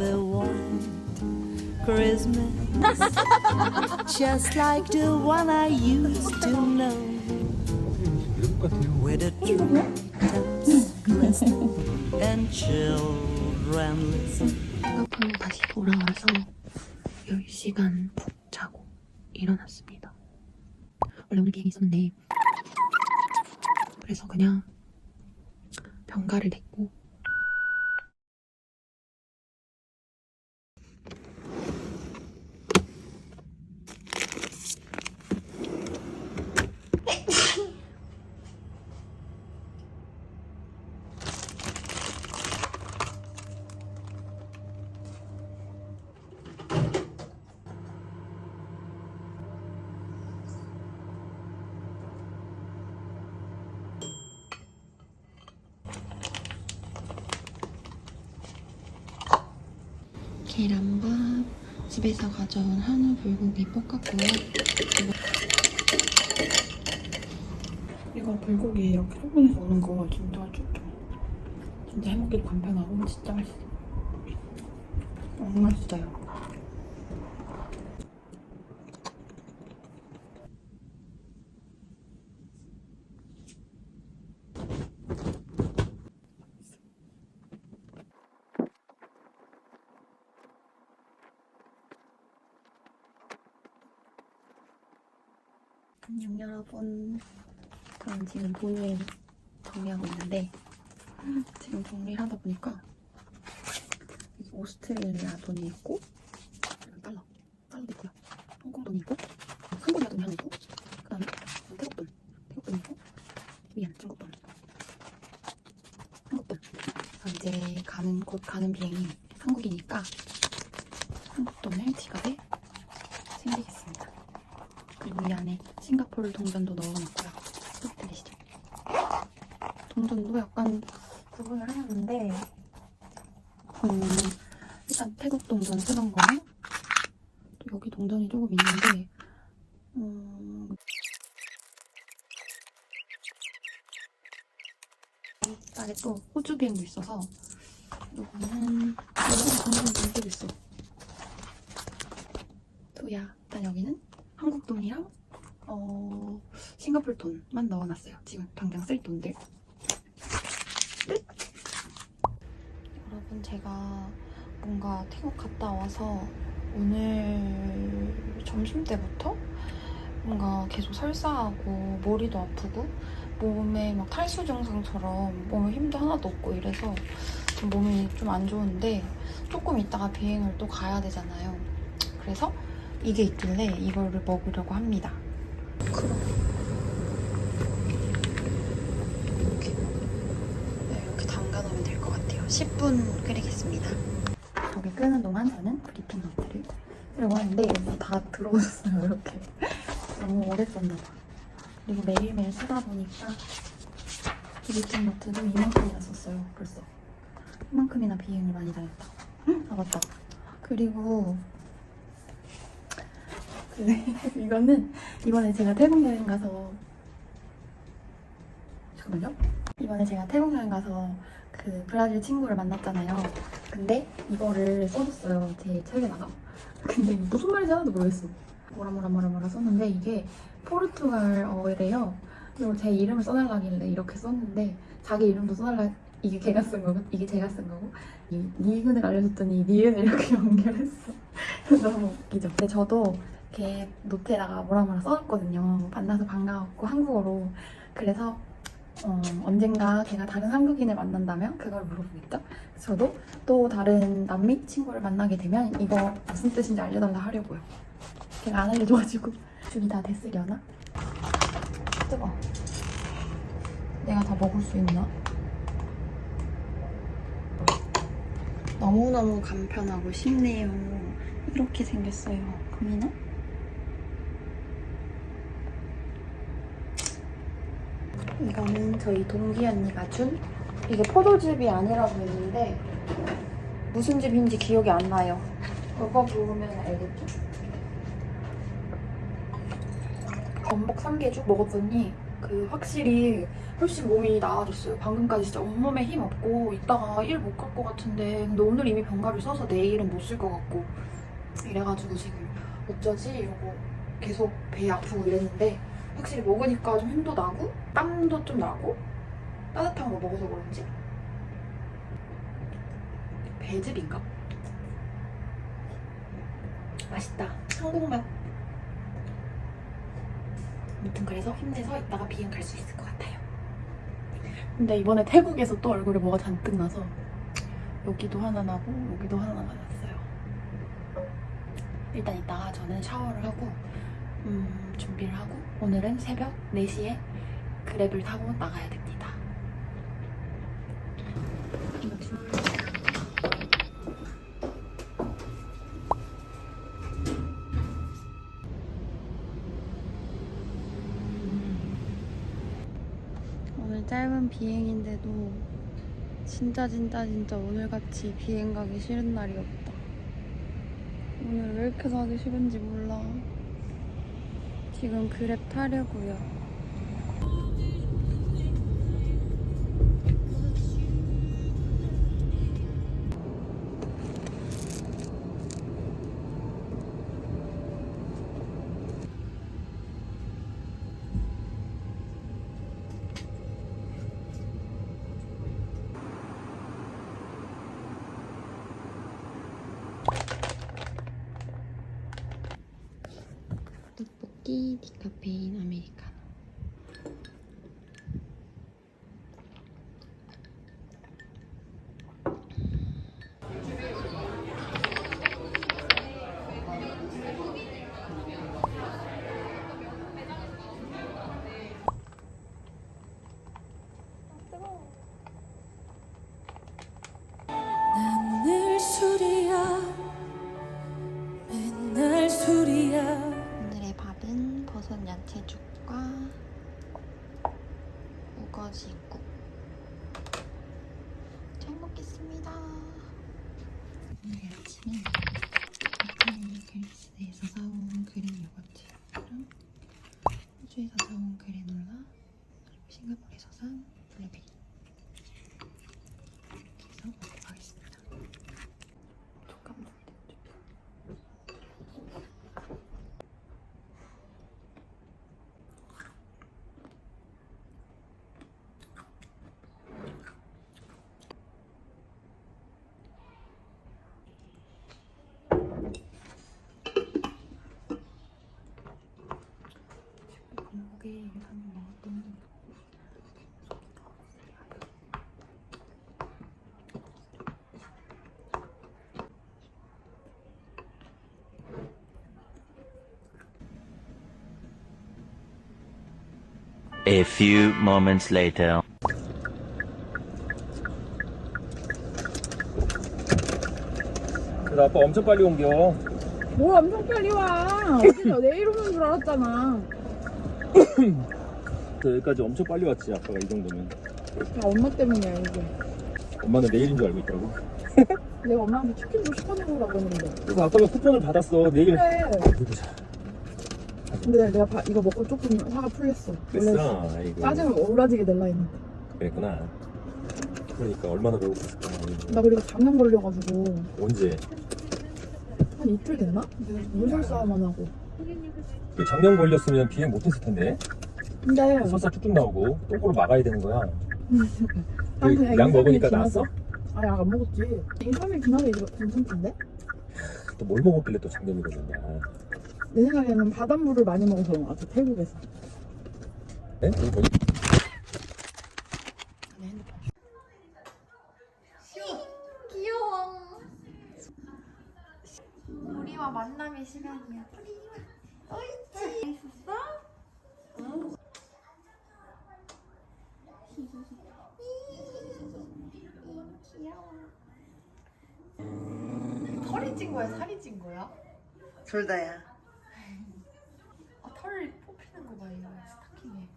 a white Christmas, just like the one I used to know, with the treetops glistening and children listen. 싱가포르 다시 돌아와서 10시간 푹 자고 일어났습니다. 원래 오늘 비행이 있었는데 그래서 그냥 병가를 냈고 계란밥 집에서 가져온 한우 불고기 볶았고요. 이거 불고기 이렇게 소분해서 오는 거 진짜 좋죠. 진짜 해먹기도 간편하고 진짜 맛있어. 너무 맛있어요. 안녕 여러분. 저는 지금 돈을 정리하고 있는데 지금 정리를 하다 보니까 오스트레일리아 돈이 있고 달러, 달러도 있고요. 홍콩 돈이 있고 한국이아 돈이 하나 있고 그 다음에 태국 돈, 태국 돈이 있고 위안 중국 돈, 한국 돈. 이제 가는 곧 가는 비행이 한국이니까 한국 돈을 지갑에 챙기겠습니다. 그리고 이 안에 싱가포르 동전도 넣어놨고요. 또 들리시죠? 동전도 약간 구분을 해놨는데 음, 일단 태국 동전 쓰던 거랑 또 여기 동전이 조금 있는데 음, 아래 또 호주 비행도 있어서 요거는 여기 동전 잔뜩 있어. 또야 일단 여기는 한국 돈이랑 어 싱가폴 돈만 넣어놨어요. 지금 당장 쓸 돈들. 끝. 여러분 제가 뭔가 태국 갔다 와서 오늘 점심 때부터 뭔가 계속 설사하고 머리도 아프고 몸에 막 탈수 증상처럼 몸에 힘도 하나도 없고 이래서 좀 몸이 좀 안 좋은데 조금 있다가 비행을 또 가야 되잖아요. 그래서 이게 있길래 이거를 먹으려고 합니다. 이렇게, 네, 이렇게 담가놓으면 될 것 같아요. 10분 끓이겠습니다. 저기 끄는 동안 저는 브리핑 노트를 쓰려고 하는데 여기 다 들어오셨어요. 이렇게 너무 오래 썼나 봐. 그리고 매일매일 쓰다 보니까 브리핑 노트도 이만큼이나 썼어요. 벌써 이만큼이나 비행을 많이 다녔다. 아 맞다. 그리고 네, 이거는 이번에 제가 태국 여행 가서 잠깐만요. 이번에 제가 태국 여행 가서 그 브라질 친구를 만났잖아요. 근데 이거를 써줬어요. 제 책에다가. 근데 무슨 말인지 하나도 모르겠어. 뭐라 뭐라 뭐라 뭐라 썼는데 이게 포르투갈어래요. 그리고 제 이름을 써달라길래 이렇게 썼는데 자기 이름도 써달라 이게 걔가 쓴 거고 이게 제가 쓴 거고 이 니은을 알려줬더니 니은을 이렇게 연결했어. 너무 웃기죠. 근데 저도 이렇게 노트에다가 뭐라 뭐라 써놨거든요. 만나서 반가웠고 한국어로. 그래서 어, 언젠가 걔가 다른 한국인을 만난다면 그걸 물어보겠죠. 저도 또 다른 남미 친구를 만나게 되면 이거 무슨 뜻인지 알려달라 하려고요. 걔가 안 알려줘가지고 죽이 다 됐으려나? 뜨거. 내가 다 먹을 수 있나? 너무너무 간편하고 쉽네요. 이렇게 생겼어요. 금이나? 이거는 저희 동기 언니가 준 이게 포도즙이 아니라고 했는데 무슨 즙인지 기억이 안 나요. 이거 보면 알겠죠? 전복 삼계죽 먹었더니 그 확실히 훨씬 몸이 나아졌어요. 방금까지 진짜 온몸에 힘 없고 이따가 일 못 갈 것 같은데 근데 오늘 이미 병가를 써서 내일은 못 쓸 것 같고 이래가지고 지금 어쩌지 이러고 계속 배 아프고 이랬는데 확실히 먹으니까 좀 힘도 나고 땀도 좀 나고 따뜻한 거 먹어서 그런지 배즙인가? 맛있다. 한국 맛. 아무튼 그래서 힘내서 이따가 비행 갈 수 있을 것 같아요. 근데 이번에 태국에서 또 얼굴에 뭐가 잔뜩 나서 여기도 하나 나고 여기도 하나 나왔어요. 일단 이따가 저는 샤워를 하고 음, 준비를 하고 오늘은 새벽 4시에 그랩을 타고 나가야 됩니다. 오늘 짧은 비행인데도 진짜 진짜 진짜 오늘같이 비행 가기 싫은 날이 없다. 오늘 왜 이렇게 가기 싫은지 몰라. 지금 그랩 타려고요. 방금 먹었던 A few moments later. 나 아빠 엄청 빨리 옮겨. 뭘 엄청 빨리 와. 어제 내일 오는 줄 알았잖아. 그 여기까지 엄청 빨리 왔지 아빠가 이 정도면. 다 엄마 때문이야, 이게. 엄마는 내일인 줄 알고 있더라고. 내가 엄마한테 치킨 좀 시켜먹으라고 했는데. 그래서 아빠가 쿠폰을 받았어. 내일. 그래. 근데 내가 바- 이거 먹고 조금 화가 풀렸어. 원래 됐어. 아이고. 짜증을 오라지게 낼라 했는데. 그랬구나. 그러니까 얼마나 배고팠을까. 나 그리고 장염 걸려가지고 언제? 한 이틀 됐나? 물살 싸움만 하고. 그 작년 걸렸으면 비행 못했을 텐데. 근데 설사 쭉쭉 나오고 똥꼬로 막아야 되는 거야. 난 그 인삼이 먹으니까 나았어? 아니 안 먹었지. 인삼이 지나서 이제 괜찮던데? 또 뭘 먹었길래 또 작년이 걸렸냐. 내 생각에는 바닷물을 많이 먹어서 그런 것 같아 태국에서. 네? 거기. 귀여워. 우리와 만남의 시간이야. 어이치. 있었어? 귀여워. 털이 찐 거야, 살이 찐 거야? 둘 다야. 아, 털 뽑히는 거 봐, 이거 스타킹에.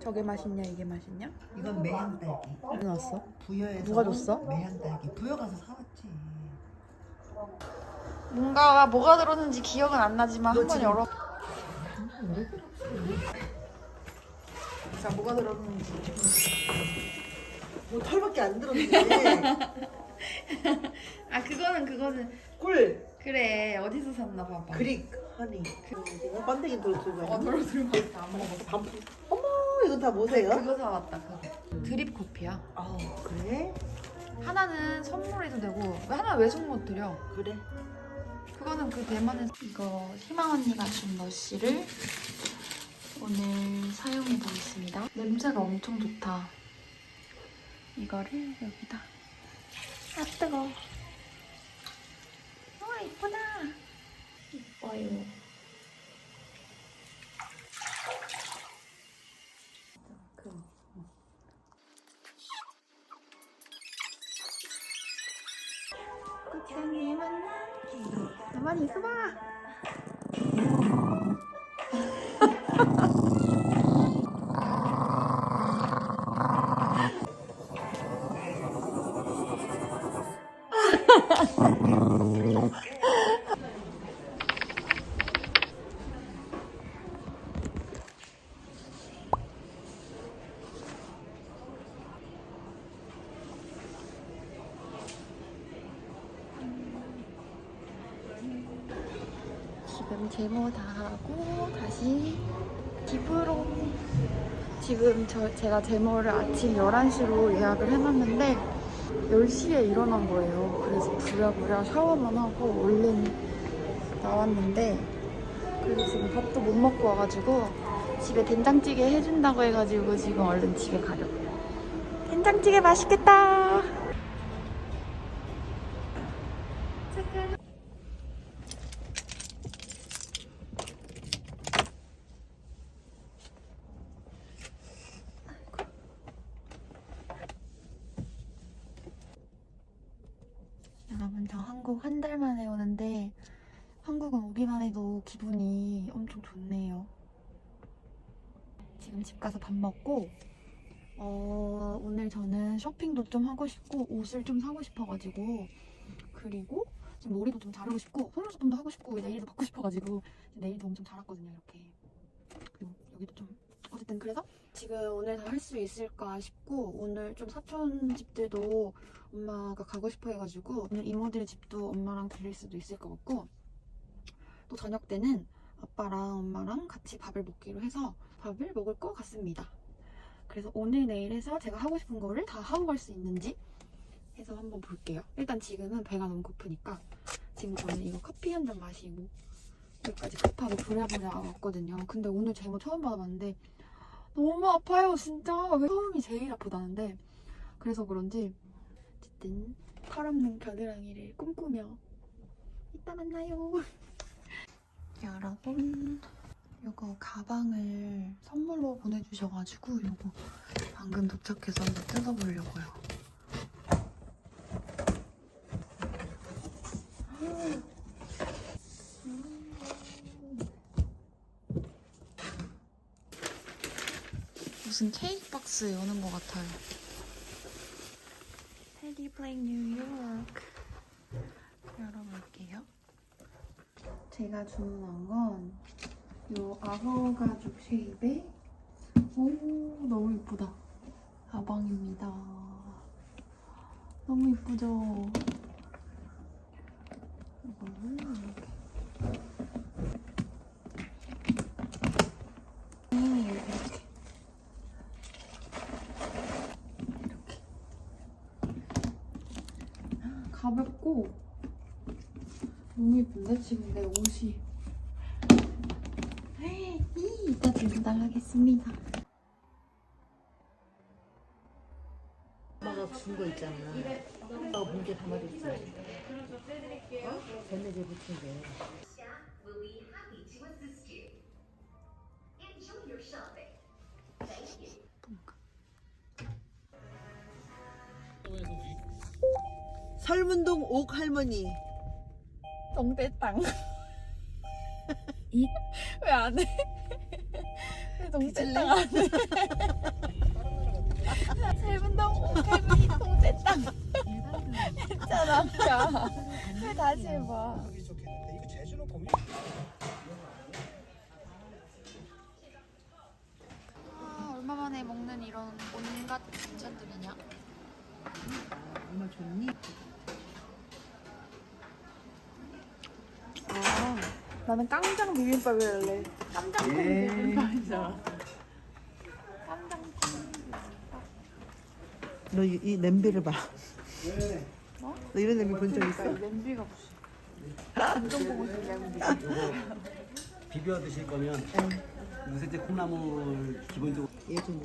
저게 맛있냐 이게 맛있냐? 이건 매향 딸기. 어디 났어? 부여에서 누가 줬어? 매향 딸기. 부여 가서 사왔지. 뭔가 뭐가 들었는지 기억은 안 나지만 너 한번 지금- 열어. 자, 뭐가 들었는지. 뭐 털밖에 안 들었는데. 아 그거는 그거는 꿀, 그래 어디서 샀나 봐봐. 그릭, 허니. 그 번데기 돌 들고 어 너로 들고 안 먹었어. 반품. 어머, 이건 다 뭐세요? 그거 사왔다 그거. 드립 커피야. 아, 그래? 하나는 선물해도 되고 왜 하나 왜 선물 드려? 그래. 그거는 그 대만에서 이거 희망 언니가 준 머시를 오늘 사용해 보겠습니다. 냄새가 엄청 좋다. 이거를 여기다. 아 뜨거. 와 이쁘다. 이뻐요. 가만히 있 저 제가 제모를 아침 11시로 예약을 해놨는데 10시에 일어난 거예요. 그래서 부랴부랴 샤워만 하고 얼른 나왔는데 그리고 지금 밥도 못 먹고 와가지고 집에 된장찌개 해준다고 해가지고 지금 얼른 집에 가려고요. 된장찌개 맛있겠다. 여러분 저 한국 한 달 만에 오는데 한국은 오기만 해도 기분이 엄청 좋네요. 지금 집 가서 밥 먹고 어, 오늘 저는 쇼핑도 좀 하고 싶고 옷을 좀 사고 싶어가지고 그리고 지금 머리도 좀 자르고 싶고 속눈썹도 하고 싶고 네일도 받고 싶어가지고 네일도 엄청 자랐거든요 이렇게. 그리고 여기도 좀 어쨌든 그래서 지금 오늘 다 할 수 있을까 싶고 오늘 좀 사촌 집들도 엄마가 가고 싶어 해가지고 오늘 이모들 집도 엄마랑 들릴 수도 있을 것 같고 또 저녁 때는 아빠랑 엄마랑 같이 밥을 먹기로 해서 밥을 먹을 것 같습니다. 그래서 오늘 내일에서 제가 하고 싶은 거를 다 하고 갈 수 있는지 해서 한번 볼게요. 일단 지금은 배가 너무 고프니까 지금 저는 이거 커피 한 잔 마시고 여기까지 급하게 부랴부랴 왔거든요. 근데 오늘 제모 처음 받아봤는데 너무 아파요 진짜 왜 처음이 제일 아프다는데 그래서 그런지 어쨌든 털없는 겨드랑이를 꿈꾸며 이따 만나요 여러분 이거 가방을 선물로 보내주셔가지고 이거 방금 도착해서 한번 뜯어보려고요. 무슨 케이크 박스 여는 것 같아요. 테디 플레이 뉴욕 열어볼게요. 제가 주문한 건 요 악어 가죽 쉐입의 오 너무 예쁘다. 가방입니다. 너무 이거를 이렇게. 음, 이렇게. 가볍고 너무 예쁜데? 지금 내 옷이 이따 나가겠습니다 엄마가 준 거 있잖아. 엄마가 문제 담아줬지. 어? 밴드에 붙인 게. 설문동 옥 할머니. 똥배땅 왜안 해? 왜 동생당 안 해? 세분 동 세분이 동생당 했잖아. 아까 왜 다시 해봐. 아 얼마 만에 먹는 이런 온갖 반찬들이냐? 정말 좋니? 나는 깡장 비빔밥을 할래 깜장통 비빔밥이잖아 너이 냄비를 봐. 너 이런 냄비 본 적 있어? 냄비가 무슨 감정 보고 싶은 냄비 비벼 드실 거면 요새 이제 콩나물 기본적으로 예전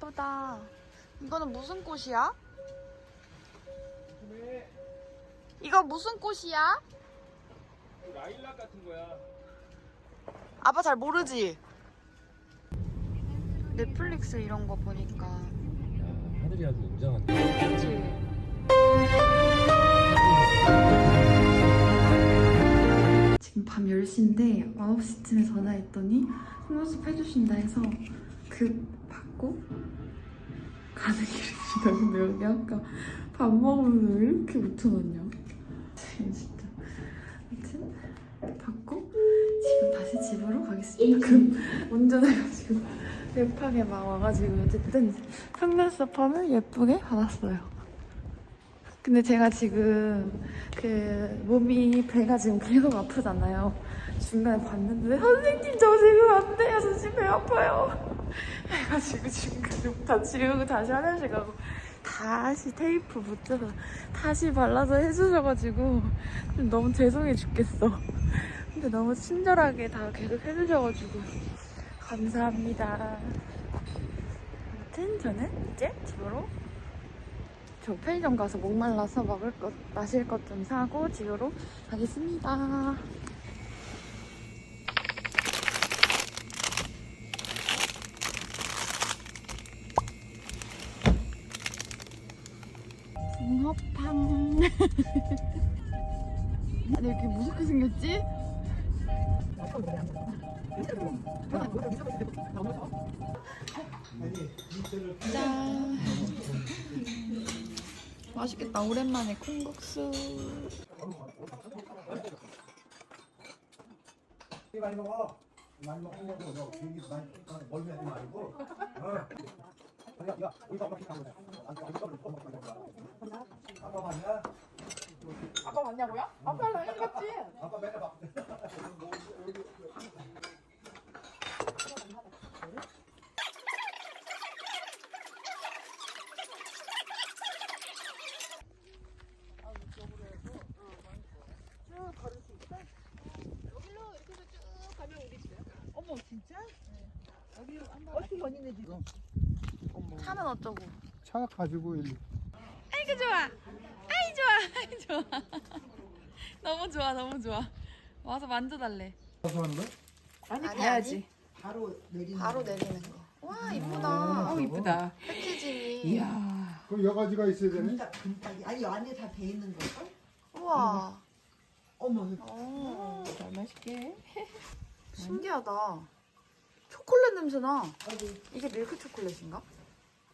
예쁘다. 이거는 무슨 꽃이야? 이거 무슨 꽃이야? 라일락 같은 거야. 아빠 잘 모르지? 넷플릭스 이런 거 보니까 하늘이 아주 웅장한데. 그치? 지금 밤 10시인데 9시쯤에 전화했더니 속눈썹 해주신다 해서 그 받고 가는 길입니다. 근데 여기 아까 밥 먹으면서 왜 이렇게 묻혀놨냐? 진짜. 아무튼 받고 지금 다시 집으로 가겠습니다. 그럼 운전해가지고 급하게 막 와가지고 어쨌든 속눈썹 펌을 예쁘게 받았어요. 근데 제가 지금 그 몸이 배가 지금 계속 아프잖아요. 중간에 봤는데 선생님 저 지금 안 돼요. 저 지금 배 아파요. 해가지고 지금 근육 다 지우고 다시 화장실 가고 다시 테이프 붙여서 다시 발라서 해주셔가지고 좀 너무 죄송해 죽겠어. 근데 너무 친절하게 다 계속 해주셔가지고 감사합니다. 아무튼 저는 이제 집으로 저 편의점 가서 목말라서 먹을 것, 마실 것 좀 사고 집으로 가겠습니다. 붕어빵. 왜 이렇게 무섭게 생겼지? 짠. 맛있겠다. 오랜만에 콩국수. 많이 먹어. 많이 먹고 많이 멀리 하지 말고. 어. 야, 야, 우리가 엄마 보자. 아빠 봤냐? 아빠 맞냐고요? 아빠 당연히 갔지. 아빠 맨날 봐. 어머 진짜? 여기 어떻게 언니네 지금? 차는 어쩌고? 차 가지고 일로. 아이고 좋아. 아이 좋아. 아이 좋아. 너무 좋아. 너무 좋아. 와서 만져달래. 가서 하는 거야? 아니 아니, 가야지. 바로 내리는. 바로 거. 내리는 거. 와 이쁘다. 어 이쁘다. 패키징이. 이야. 그 여가지가 있어야 되네. 금딱 금딱이 아니 안에 다 돼 있는 거. 우와. 어머. 오, 잘 맛있게. 신기하다. 초콜릿 냄새 나. 이게 밀크 초콜릿인가?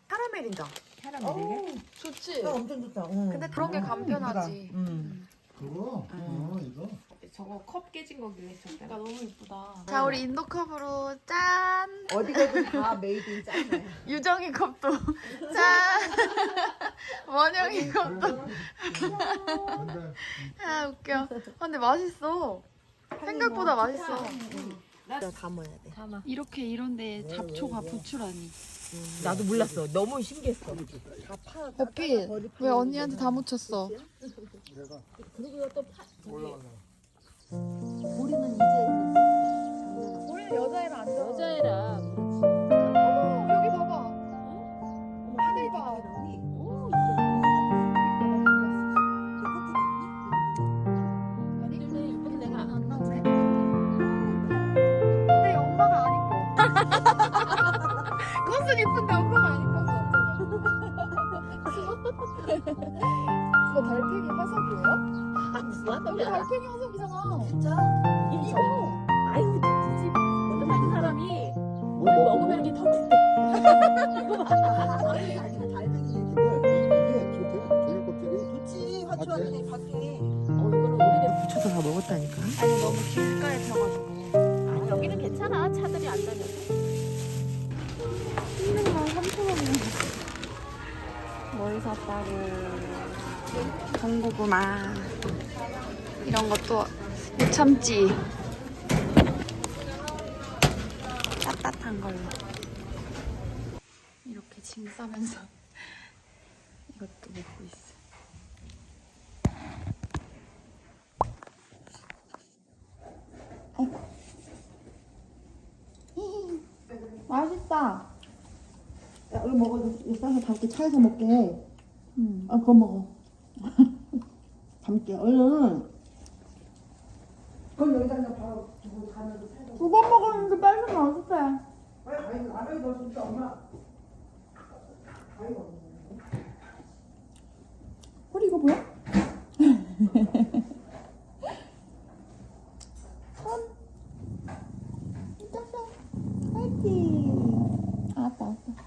카라멜이다. 캐러멜이게. 좋지. 어, 엄청 좋다. 응. 근데 그런 게 간편하지. 응. 그거? 어, 이거. 저거 컵 깨진 거길래 저 너무 이쁘다. 자 우리 인도컵으로 짠. 어디 가든 다 메이드 인 짜네. 유정이 컵도 짠. 원영이 컵도. 근데 아 웃겨. 아, 근데 맛있어. 생각보다 맛있어. 담아야 돼. 이렇게 이런데 잡초가 부추라니. 나도 몰랐어. 너무 신기했어. 어필 왜 언니한테 다 묻혔어? 우리는 화초하니 밖에. 어 이거는 오래된 붙여서 다 먹었다니까. 아니 너무 길가에 펴가지고. 아니 여기는 괜찮아. 차들이 안 다녀서. 1년만 3,000원이면 뭘 샀다고 전고구마 이런 것도 못 참지 따뜻한 걸로 이렇게 짐 싸면서 이것도 먹고 있어 맛있다 야, 얼른 먹어. 이거 싸서 담게 차에서 먹게. 음. 아, 그거 먹어. 담게 얼른. 그럼 여기다 그냥 바로 두고 가면서 살다. 두번 먹었는데 빨리 맛있대 빨리 가위가 라면이 더 진짜 엄마. 없네. 허리 이거 뭐야? 손 짜잔 화이팅 알았다 알았다